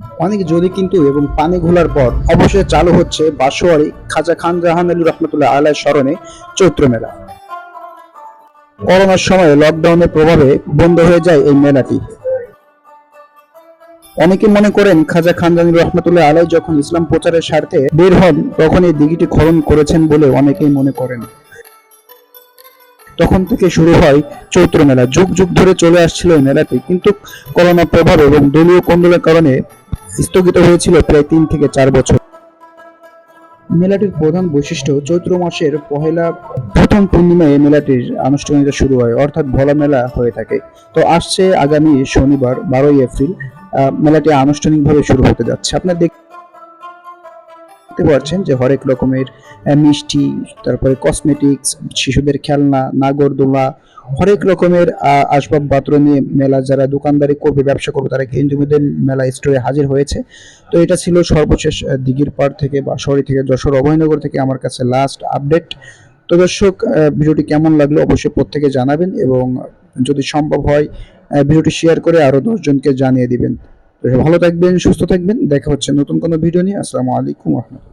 অনেক জরি কিন্তু এবং পানি ঘোলার পর অবশেষে চালু হচ্ছে বাসোয়ারি খাজা খান জাহান আলী রহমতুল্লাহ আলাহ স্মরণে চৈত্র মেলা। করোনার সময় লকডাউনের প্রভাবে বন্ধ হয়ে যায় এই মেলাটি। অনেকে মনে করেন খাজা খানজানি রহমতুল্লাহ আলাই যখন ইসলাম প্রচারের স্বার্থে বের হন, তখন এই দিঘিটি খনন করেছেন বলে অনেকেই মনে করেন। তখন থেকে শুরু হয় চৈত্র মেলা। যুগ যুগ ধরে চলে আসছিল এই মেলাটি। কিন্তু করোনা প্রভাব এবং দলীয় কোন্দলের কারণে স্থগিত হয়েছিল প্রায় তিন থেকে চার বছর। মেলাটির প্রধান বৈশিষ্ট্য চৈত্র মাসের পহেলা প্রথম পূর্ণিমায় মেলাটির আনুষ্ঠানিকতা শুরু হয়, অর্থাৎ ভোলা মেলা হয়ে থাকে। তো আসছে আগামী শনিবার, বারোই এপ্রিল। মেলাটি আনুষ্ঠানিকভাবে শুরু হতে যাচ্ছে। আপনার দেখতে পাচ্ছেন যে হরেক রকমের মিষ্টি, তারপরে কসমেটিক্স শিশুদের খেলনা, নাগরদোলা, হরেক রকমের আসবাবপত্র নিয়ে মেলা যারা দোকানদারি করবে, ব্যবসা করবে, তারা ইতিমধ্যে মেলা স্টোরে হাজির হয়েছে। তো এটা ছিল সর্বশেষ দিঘির পাড় থেকে বা শহরি থেকে, যশোর অভয়নগর থেকে আমার কাছে লাস্ট আপডেট তো দর্শক ভিডিওটি কেমন লাগল অবশ্যই প্রত্যেকে জানাবেন এবং যদি সম্ভব হয় ভিডিওটি শেয়ার করে আরও দশজনকে জানিয়ে দিবেন। ভালো থাকবেন, সুস্থ থাকবেন, দেখা হচ্ছে নতুন কোনো ভিডিও নিয়ে। আসসালামু আলাইকুম রহমতুল্লাহ।